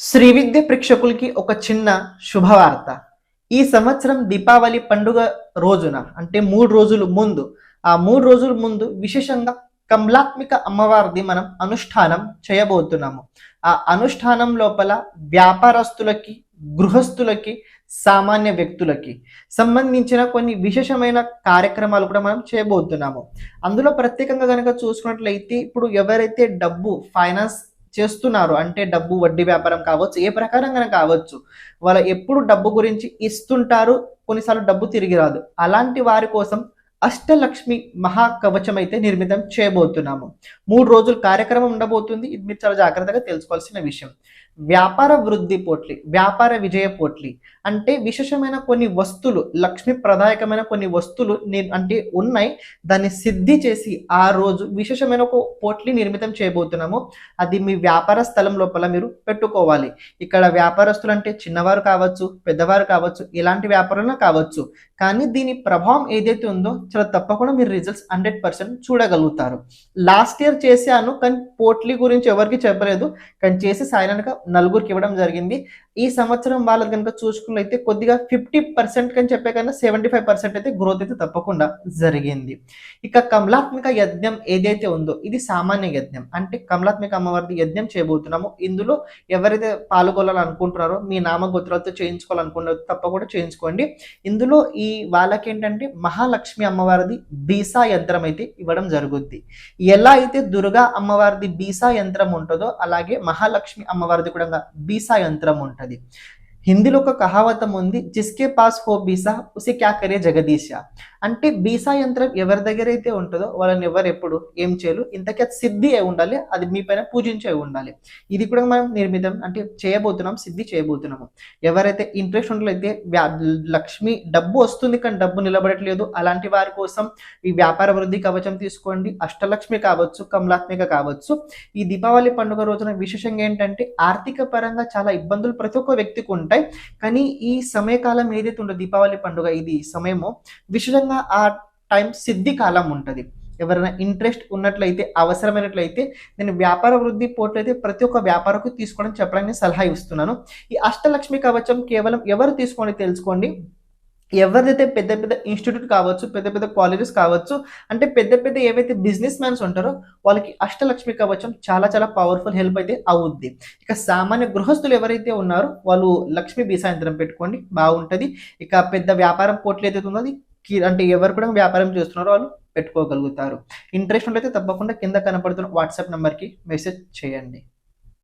శ్రీ విద్య ప్రేక్షకులకి ఒక చిన్న శుభవార్త. ఈ సంవత్సరం దీపావళి పండుగ రోజున అంటే మూడు రోజుల ముందు ఆ మూడు రోజుల ముందు విశేషంగా కమలాత్మిక అమ్మవారిది మనం అనుష్ఠానం చేయబోతున్నాము. ఆ అనుష్ఠానం లోపల వ్యాపారస్తులకి గృహస్థులకి సామాన్య వ్యక్తులకి సంబంధించిన కొన్ని విశేషమైన కార్యక్రమాలు కూడా మనం చేయబోతున్నాము. అందులో ప్రత్యేకంగా కనుక చూసుకున్నట్లయితే ఇప్పుడు ఎవరైతే డబ్బు ఫైనాన్స్ చేస్తున్నారు. అంటే డబ్బు వడ్డీ వ్యాపారం కావచ్చు ఏ ప్రకారంగా కావచ్చు. వాళ్ళ ఎప్పుడు డబ్బు గురించి ఇస్తుంటారు కొన్నిసార్లు డబ్బు తిరిగి రాదు. అలాంటి వారి కోసం అష్టలక్ష్మి మహాకవచం అయితే నిర్మితం చేయబోతున్నాము. మూడు రోజులు కార్యక్రమం ఉండబోతుంది. ఇది మీరు చాలా జాగ్రత్తగా తెలుసుకోవాల్సిన విషయం. వ్యాపార వృద్ధి పోట్లి వ్యాపార విజయ పోట్లి అంటే విశేషమైన కొన్ని వస్తువులు లక్ష్మి ప్రదాయకమైన కొన్ని వస్తువులు అంటే ఉన్నాయి. దాన్ని సిద్ధి చేసి ఆ రోజు విశేషమైన ఒక పోట్లి నిర్మితం చేయబోతున్నాము. అది మీ వ్యాపార స్థలం లోపల మీరు పెట్టుకోవాలి. ఇక్కడ వ్యాపారస్తులు అంటే చిన్నవారు కావచ్చు పెద్దవారు కావచ్చు ఎలాంటి వ్యాపారంలో కావచ్చు. కానీ దీని ప్రభావం ఏదైతే ఉందో చాలా తప్పకుండా మీరు రిజల్ట్స్ హండ్రెడ్ పర్సెంట్ చూడగలుగుతారు. లాస్ట్ ఇయర్ చేశాను కానీ పోట్లీ గురించి ఎవరికి చెప్పలేదు. కానీ చేసి సాయనానికి నలుగురికి ఇవ్వడం జరిగింది. ఈ సంవత్సరం వాళ్ళకి కనుక చూసుకున్నట్లయితే కొద్దిగా ఫిఫ్టీ పర్సెంట్ కని చెప్పే కన్నా సెవెంటీ ఫైవ్ పర్సెంట్ అయితే గ్రోత్ అయితే తప్పకుండా జరిగింది. ఇక కమలాత్మిక యజ్ఞం ఏదైతే ఉందో ఇది సామాన్య యజ్ఞం. అంటే కమలాత్మిక అమ్మవారిది యజ్ఞం చేయబోతున్నాము. ఇందులో ఎవరైతే పాల్గొనాలనుకుంటున్నారో మీ నామగోత్రాలతో చేయించుకోవాలనుకున్నారో తప్పకుండా చేయించుకోండి. ఇందులో ఈ వాళ్ళకి ఏంటంటే మహాలక్ష్మి అమ్మవారిది బీసా యంత్రం అయితే ఇవ్వడం జరుగుద్ది. ఎలా అయితే దుర్గా అమ్మవారిది బీసా యంత్రం ఉంటుందో అలాగే మహాలక్ష్మి అమ్మవారిది కూడా బీసా యంత్రం ఉంటుంది. హిందీలో ఒక కహావతం ఉంది జిస్కే పాస్ హో బీసా ఉసి క్యా కరే జగదీశ అంటే బీసా యంత్రం ఎవరి దగ్గర అయితే ఉంటుందో వాళ్ళని ఎవరు ఎప్పుడు ఏం చేయరు. ఇంతకీ అది సిద్ధి అయి ఉండాలి అది మీ పైన పూజించే ఉండాలి. ఇది కూడా మనం నిర్మితం అంటే చేయబోతున్నాం సిద్ధి చేయబోతున్నాము. ఎవరైతే ఇంట్రెస్ట్ ఉన్నట్లయితే వ్యా- లక్ష్మి డబ్బు వస్తుంది కానీ డబ్బు నిలబడట్లేదు అలాంటి వారి కోసం ఈ వ్యాపార వృద్ధి కవచం తీసుకోండి అష్టలక్ష్మి కావచ్చు కమలాత్మిక కావచ్చు. ఈ దీపావళి పండుగ రోజున విశేషంగా ఏంటంటే ఆర్థిక పరంగా చాలా ఇబ్బందులు ప్రతి ఒక్క వ్యక్తికి ఉంటాయి. కానీ ఈ సమయకాలం ఏదైతే ఉందో దీపావళి పండుగ ఇది సమయము విశేషంగా ఆ టైం సిద్ధి కాలం ఉంటుంది. ఎవరైనా ఇంట్రెస్ట్ ఉన్నట్లయితే అవసరమైనట్లయితే నేను వ్యాపార వృద్ధి పోట్లయితే ప్రతి ఒక్క వ్యాపారకు తీసుకోవడం చెప్పడానికి సలహా ఇస్తున్నాను. ఈ అష్టలక్ష్మి కవచం కేవలం ఎవరు తీసుకోండి తెలుసుకోండి. ఎవరిదైతే పెద్ద పెద్ద ఇన్స్టిట్యూట్ కావచ్చు పెద్ద పెద్ద కాలేజెస్ కావచ్చు అంటే పెద్ద పెద్ద ఏవైతే బిజినెస్ మ్యాన్స్ ఉంటారో వాళ్ళకి అష్టలక్ష్మి కవచం చాలా చాలా పవర్ఫుల్ హెల్ప్ అయితే అవుద్ది. ఇక సామాన్య గృహస్థులు ఎవరైతే ఉన్నారో వాళ్ళు లక్ష్మీ బీసాయంత్రం పెట్టుకోండి. బాగుంటుంది. ఇక పెద్ద వ్యాపారం పోట్లు ఏదైతే ఉందో అది అంటే ఎవరు కూడా వ్యాపారం చేస్తున్నారో వాళ్ళు పెట్టుకోగలుగుతారు. ఇంట్రెస్ట్ ఉంటే తప్పకుండా కింద కనపడుతున్న వాట్సాప్ నెంబర్కి మెసేజ్ చేయండి.